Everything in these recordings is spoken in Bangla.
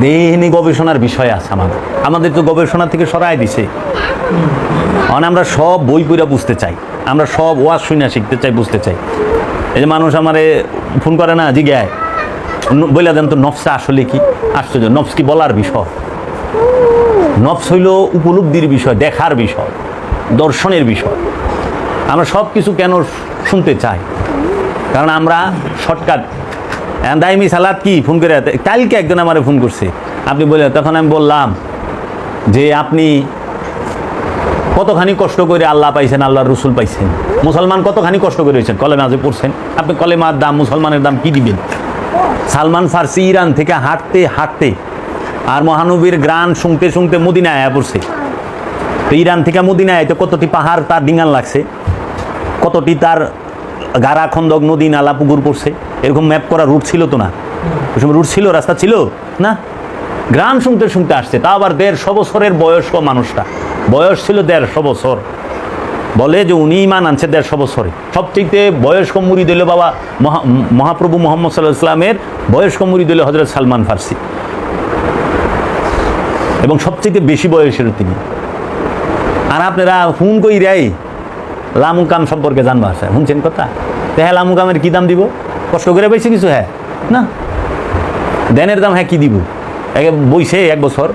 দেহনি গবেষণার বিষয় আছে আমাদের। আমাদের তো গবেষণা থেকে সরাই দিছে। মানে আমরা সব বই পড়া বুঝতে চাই। আমরা সব ওয়াজ শুনে শিখতে চাই, বুঝতে চাই। এই যে মানুষ আমারে ফোন করে না জিজ্ঞায় বলে দেন তো, নফসা আসলে কি? আশ্চর্য, নফস কি বলার বিষয়? নফস হইল উপলব্ধির বিষয়, দেখার বিষয়, দর্শনের বিষয়। আমরা সব কিছু কেন শুনতে চাই? কারণ আমরা শর্টকাট দাইমি সালাদ কি? ফোন করে কালকে একজন আমারে ফোন করছে। আপনি বললেন, তখন আমি বললাম যে আপনি কতখানি কষ্ট করে আল্লাহ পাইছেন, আল্লাহর রসুল পাইছেন। মুসলমান কতখানি কষ্ট করে হয়েছেন? কলেমা পড়ছেন। আপনি কলেমার দাম, মুসলমানের দাম কি দিবেন? সালমান ফার্সি ইরান থেকে হাঁটতে হাঁটতে আর মহানবীর গ্রান শুনতে শুনতে মদিনায় আয়া পড়ছে। তো ইরান থেকে মদিনায় তো কতটি পাহাড় তার ডিঙান লাগছে? কতটি তার গারা খন্দক, নদী, নালা, পুকুর পড়ছে। এরকম ম্যাপ করা রুট ছিল তো না? ওই সময় রুট ছিল, রাস্তা ছিল? না? গ্রাম শুনতে শুনতে আসছে। তা আবার দেড়শো বছরের বয়স্ক মানুষটা। বয়স ছিল দেড়শো বছর। বলে যে উনি ইমান আনছে দেড়শো বছরে। সবচেয়ে বয়স্ক মুড়ি দিল বাবা মহা, মহাপ্রভু মোহাম্মদ সাল্লাহ ইসলামের বয়স্ক মুড়ি দিল হজরত সালমান ফার্সি। এবং সবচেয়ে বেশি বয়সের তিনি। আর আপনারা ফোন কই রাই লামুকাম সম্পর্কে জানবা আছে। শুনছেন কথা? তো হ্যাঁ লামুকামের কী দাম দিব? কষ্ট করে পাইছে কিছু হ্যাঁ না? দেনের দাম হ্যাঁ কী দিব? একে বইছে এক বছর,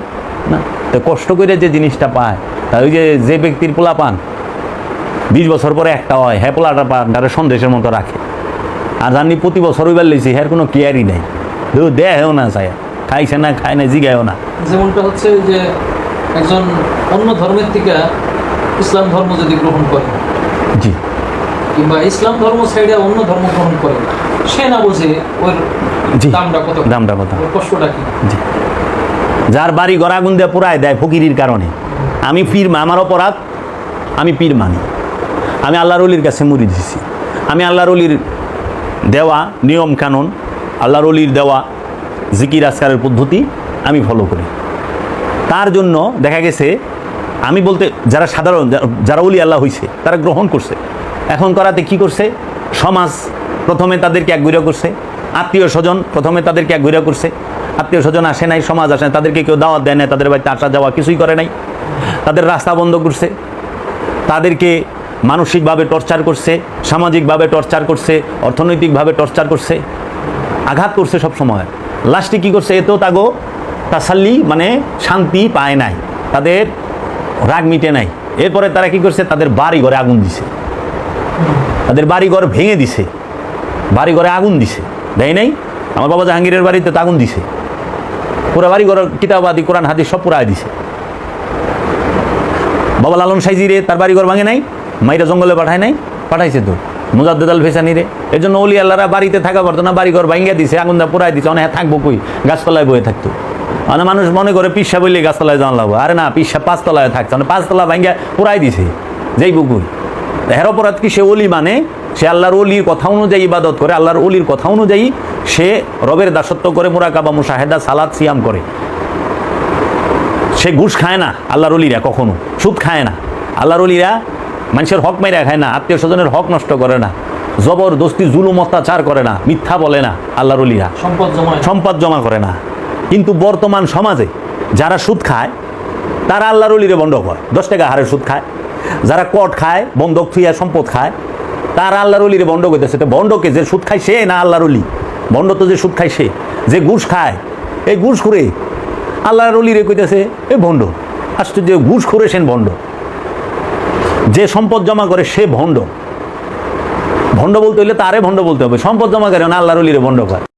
না? তো কষ্ট করে যে জিনিসটা পায়, তা ওই যে যে ব্যক্তির পোলা পান, বিশ বছর পরে একটা হয় হ্যাঁ পোলাটা পান, তারা সন্দেশের মতো রাখে। আর জানি প্রতি বছর ওইবার লইছি হ্যাঁ কোনো কেয়ারই নেই। দেহেও না চায়, খাইছে না, খায় না, জিগায়ও না। যেমনটা হচ্ছে যে একজন অন্য ধর্মের থেকে ইসলাম ধর্ম যদি গ্রহণ করে জি। কিংবা ইসলাম ধর্ম অন্য ধর্ম গ্রহণ করে সে না বোঝে ওর দামটা কত? দামটা কত? কষ্টটা কি? জি। যার বাড়ি আগুন দিয়ে পুরায় দেয় ফকিরির কারণে। আমি পীর আমার অপরাধ আমি পীর মানি। আমি আল্লাহর অলির কাছে মুড়ি দিছি। আমি আল্লাহর অলির দেওয়া নিয়ম কানুন আল্লাহর অলির দেওয়া জিকির আজকারের পদ্ধতি আমি ফলো করি। তার জন্য দেখা গেছে আমি বলতে যারা সাধারণ যারা উলি আল্লাহ হইছে, তারা গ্রহণ করছে। এখন করাতে কি করছে? সমাজ প্রথমে তাদেরকে এক ঘুরে করছে। আত্মীয় স্বজন প্রথমে তাদেরকে এক ঘুরে করছে। আত্মীয় স্বজন আসে নাই, সমাজ আসে নাই, তাদেরকে কেউ দাওয়াত দেয় না তাদের বাড়িতে আসা যাওয়া কিছুই করে নাই। তাদের রাস্তা বন্ধ করছে। তাদেরকে মানসিকভাবে টর্চার করছে, সামাজিকভাবে টর্চার করছে, অর্থনৈতিকভাবে টর্চার করছে। আঘাত করছে সব সময়। লাস্টে কী করছে? এতেও তাগো তাসাল্লি মানে শান্তি পায় নাই। তাদের রাগ মিটে নাই। এরপরে তারা কি করছে? তাদের বাড়ি ঘরে আগুন দিছে। তাদের বাড়ি ঘর ভেঙে দিছে। বাড়ি ঘরে আগুন দিছে। দেয় নাই? আমার বাবা জাহাঙ্গীরের বাড়িতে আগুন দিছে। পুরো বাড়ি ঘর কিতাবাদি, কোরআন, হাদিস সব পুরাই দিছে। বাবা লালন সাইজি রে তার বাড়ি ঘর ভাঙে নাই, মাইরা জঙ্গলে পাঠায় নাই, পাঠাইছে তো। মুজাদ্দেদ আল ফেসানি রে এই জন্য অলি আল্লাহরা বাড়িতে থাকা পারতো না বাড়ি ঘর ভাঙিয়া দিছে আগুন দা পুরাই দিছে। অনেক থাকব কই? গাছতলায় বয়ে থাকতো। মানে মানুষ মনে করে পিসা বললে গাছতলায় জানা লাগবো। আরে না পিসা পাঁচতলায় থাকছে। মানে পাঁচতলা ভাঙ্গিয়া পুরাই দিছে। যেই বুকুই হের অপরাধ কি? সে অলি মানে সে আল্লাহর অলির কথা অনুযায়ী ইবাদত করে আল্লাহর অলির কথা অনুযায়ী সে রবের দাসত্ব করে মুরাকাবা মুশাহেদা সালাদ সিয়াম করে। সে ঘুষ খায় না আল্লাহর অলিরা কখনো। সুদ খায় না। আল্লাহর অলিরা মানুষের হক মেরা খায় না আত্মীয় স্বজনের হক নষ্ট করে না। জবরদস্তি জুলুম অত্যাচার করে না মিথ্যা বলে না আল্লাহর অলিরা। সম্পদ জমায় সম্পদ জমা করে না। কিন্তু বর্তমান সমাজে যারা সুদ খায়, তারা আল্লাহর অলিরে বন্ধক হয়। দশ টাকা হারে সুদ খায়। যারা কট খায়, বন্ধক থুইয়া সম্পদ খায়, তারা আল্লাহর অলিরে বন্ধক হইতেছে। তো বন্ধকে যে সুদ খায় সে না আল্লাহর অলি? বন্ধ তো যে সুদ খায় সে, যে ঘুষ খায়, এই ঘুষ করে আল্লাহর অলিরে কইতেছে, এ ভণ্ড আশ্চর্য, ঘুষ করে সেন ভণ্ড যে সম্পদ জমা করে সে ভণ্ড ভণ্ড বলতে হইলে তারে ভণ্ড বলতে হবে। সম্পদ জমা করে না আল্লাহর অলিরে ভণ্ড করে।